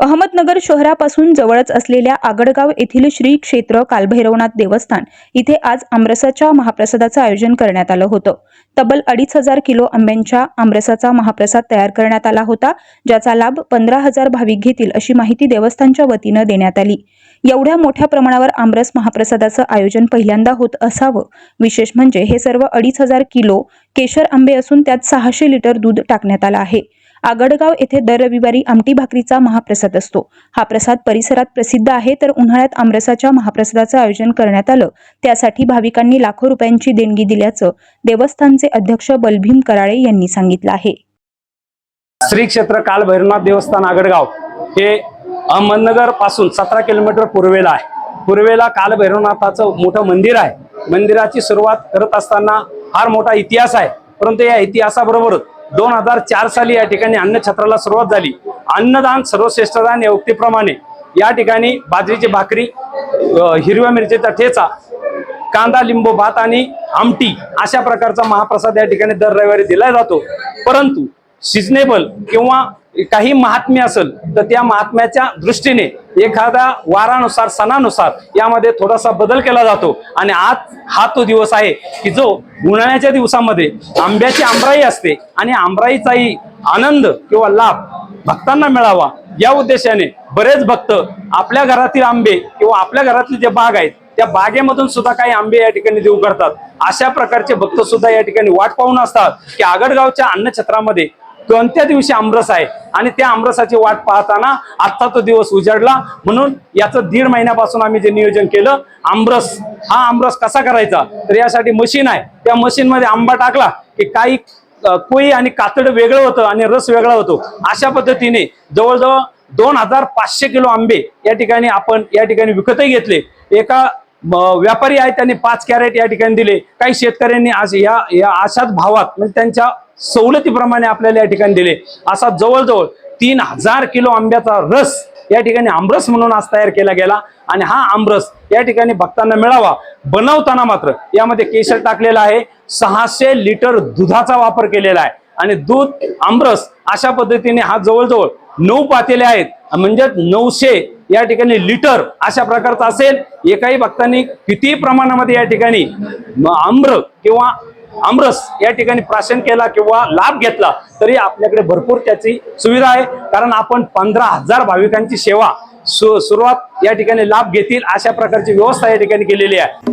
अहमदनगर शहरापासून जवळच असलेल्या आगडगाव येथील श्री क्षेत्र कालभैरवनाथ देवस्थान इथे आज आमरसाच्या महाप्रसादाचं आयोजन करण्यात आलं होतं. तब्बल अडीच हजार किलो आंब्यांच्या आमरसाचा महाप्रसाद तयार करण्यात आला होता ज्याचा लाभ पंधरा हजार भाविक घेतील अशी माहिती देवस्थानच्या वतीनं देण्यात आली. एवढ्या मोठ्या प्रमाणावर आमरस महाप्रसादाचं आयोजन पहिल्यांदा होत असावं विशेष म्हणजे हे सर्व अडीच हजार किलो केशर आंबे असून त्यात सहाशे लिटर दूध टाकण्यात आलं आहे. आगडगाव येथे दर रविवारी आमटी भाकरीचा महाप्रसाद असतो. हा प्रसाद परिसरात प्रसिद्ध आहे तर उन्हाळ्यात आमरसाच्या महाप्रसादाचं आयोजन करण्यात आलं. त्यासाठी भाविकांनी लाखो रुपयांची देणगी दिल्याचं देवस्थानचे अध्यक्ष बलभीम कराळे यांनी सांगितलं आहे. श्री क्षेत्र कालभैरवनाथ देवस्थान आगडगाव हे अहमदनगरपासून सतरा किलोमीटर पूर्वेला आहे. पूर्वेला कालभैरवनाथाचं मोठं मंदिर आहे. मंदिराची सुरुवात करत असताना फार मोठा इतिहास आहे. परंतु या इतिहासाबरोबरच दोन हजार चार साली या ठिकाणी अन्नछत्राला सुरुवात झाली. अन्नदान सर्वश्रेष्ठदान या उक्तीप्रमाणे या ठिकाणी बाजरीची भाकरी हिरव्या मिरचीचा ठेचा कांदा लिंबू भात आणि आमटी अशा प्रकारचा महाप्रसाद या ठिकाणी दर रविवारी दिला जातो. परंतु सिजनेबल किंवा काही महात्म्य असेल तर त्या महात्म्याच्या दृष्टीने एखाद्या वारानुसार सणानुसार यामध्ये थोडासा बदल केला जातो. आणि आज हा तो दिवस आहे की जो उन्हाळ्याच्या दिवसामध्ये आंब्याची आंबराई असते आणि आंबराईचाही आनंद किंवा लाभ भक्तांना मिळावा. या उद्देशाने बरेच भक्त आपल्या घरातील आंबे किंवा आपल्या घरातले जे बाग आहेत त्या बागेमधून सुद्धा काही आंबे या ठिकाणी देऊ करतात. अशा प्रकारचे भक्त सुद्धा या ठिकाणी वाट पाहून असतात की आगडगावच्या अन्नछत्रामध्ये कोणत्या दिवशी आमरस आहे? आणि त्या आमरसाची वाट पाहताना आत्ता तो दिवस उजाडला. म्हणून याचं दीड महिन्यापासून आम्ही जे नियोजन केलं आमरस हा आमरस कसा करायचा? तर यासाठी मशीन आहे. त्या मशीनमध्ये आंबा टाकला की काही कोई कोळी आणि कातड वेगळं होतं आणि रस वेगळा होतो. अशा पद्धतीने जवळजवळ दोन हजार पाचशे किलो आंबे या ठिकाणी आपण या ठिकाणी विकतही घेतले. एका व्यापारी आहेत त्यांनी पाच कॅरेट या ठिकाणी दिले. काही शेतकऱ्यांनी आज या या अशाच भावात म्हणजे त्यांच्या सवलतीप्रमाणे आपल्याला या ठिकाणी दिले. असा जवळजवळ तीन हजार किलो आंब्याचा रस या ठिकाणी आमरस म्हणून आज तयार केला गेला. आणि हा आमरस या ठिकाणी भक्तांना मिळावा बनवताना मात्र यामध्ये केशर टाकलेला आहे. सहाशे लिटर दुधाचा वापर केलेला आहे. आणि दूध आमरस अशा पद्धतीने हा जवळजवळ नऊ पातेले आहेत. म्हणजे नऊशे या ठिकाणी लिटर अशा प्रकारचा असेल. एकाही भक्तांनी किती प्रमाणामध्ये या ठिकाणी आम्र किंवा आमरस या ठिकाणी प्राशन केला किंवा लाभ घेतला तरी आपल्याकडे भरपूर त्याची सुविधा आहे. कारण आपण पंधरा हजार भाविकांची सेवा सु- सुरुवात या ठिकाणी लाभ घेतील अशा प्रकारची व्यवस्था या ठिकाणी केलेली आहे.